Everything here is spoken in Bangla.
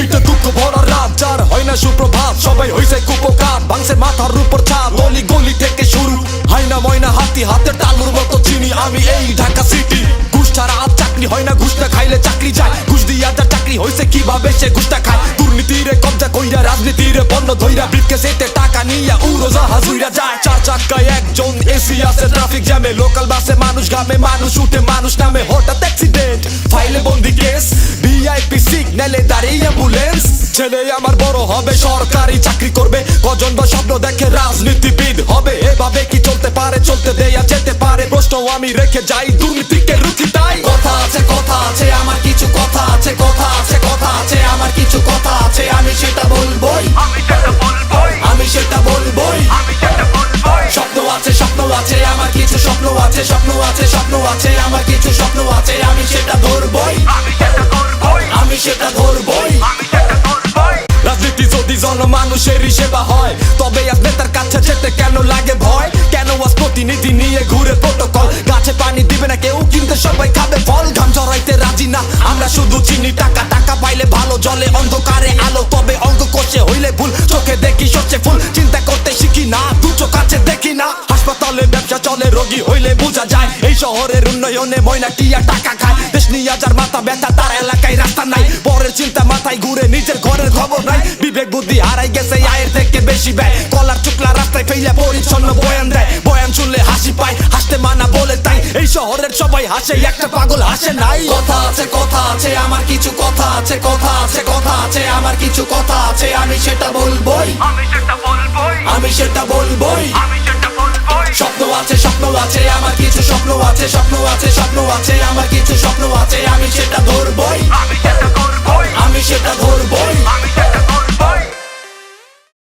এইটা দুঃখ ভরা রাত, যার হয় না সুপ্রভাত। সবাই হইছে কুপকার, ভাঙছে মাথার উপর ছাদ। গলি গলি থেকে শুরু হয় না ময়না হাতি, হাতে টালুর মতো চিনি। আমি এই ঢাকা সিটি ঘুষ ছাড়া আর চাকরি হয় না, ঘুষ খাইলে চাকরি যায়। ঘুষ দিয়া যা চাকরি হইছে, কীভাবে সে ঘুষটা খায়? দুর্নীতিরে কবজা কইরা, রাজনীতিরে পণ্য ধইরা বিকেসেতে টাকা নিয়া উড়ো জাহাজ উইরা যায়। চার চাক্কায় একজন এসি আছে ট্রাফিক জ্যামে লোকাল বাসে মানুষ গামে মানুষ উঠে, মানুষ নামে। হঠাৎ অ্যাক্সিডেন্ট ফাইলে বন্দি কেস ভিআইপি সিগন্যালে দাঁড়িয়ে অ্যাম্বুলেন্স ছেলে আমার বড় হবে সরকারি চাকরি করবে। কজন বা স্বপ্ন দেখে রাজনীতিবিদ হবে। এভাবে কি চলতে পারে চলতে দেয়া যেতে পারে। প্রশ্ন আমি রেখে যাই দুর্নীতিকে রুখি তাই কথা আছে কথা আছে আমার কিছু কথা আছে কথা আছে কথা আছে আমার কিছু কথা আছে আমি সেটা বলবোই। আমি সেটা বলবোই। আমি সেটা বলবোই। আমি সেটা বলবোই। স্বপ্ন আছে স্বপ্ন আছে আমার কিছু স্বপ্ন আছে স্বপ্ন আছে স্বপ্ন আছে আমার কিছু স্বপ্ন আছে আমি সেটা ধরবই। সেটা ধরবই। রাজনীতি যদি সেবা হয়, তবে আজ নেতার কাছে যেতে কেন লাগে ভয়? কেন আজ প্রতিনিধি নিয়ে ঘুরে প্রোটোকল গাছে পানি দিবে না কেউ, কিন্তু সবাই খাবে ফল। ঘাম জড়াইতে রাজি না, আমরা শুধু চিনি টাকা। টাকা পাইলে ভালো জলে অন্ধকারে আলো, তবে অঙ্ক কষে হইলে ভুল। চোখে দেখি সবচেয়ে ফুল, চিন্তা করতে শিখি না, দু চোখ দেখি না। হাসপাতালে ব্যবসা চলে, রোগী হইলে বোঝা যায়, এই শহরের উন্নয়নে ময়না টিয়া টাকা খায়। দেশ নিয়ে যার মাথা ব্যথা, তার এলাকায় রাস্তা পরের চিন্তা মাথায় ঘুরে নিজের ঘরের খবর নাই। বিবেক বুদ্ধি হারাই গেছে আয়ের থেকে বেশি ব্যয়। কলার চুকলা রাস্তায় ফেলে পরিচ্ছন্ন বয়ান দেয়। বয়ান শুনলে হাসি পায় হাসতে মানা বলে তাই। এই শহরের সবাই হাসে একটা পাগল হাসে নাই। কথা আছে কথা আছে আমার কিছু কথা আছে কথা আছে কথা আছে আমার কিছু কথা আছে আমি সেটা বলবোই। আমি সেটা বলবোই। আমি সেটা বলবোই। আমি সেটা বলবোই। স্বপ্ন আছে স্বপ্ন আছে আমার কিছু স্বপ্ন আছে স্বপ্ন আছে স্বপ্ন আছে আমার কিছু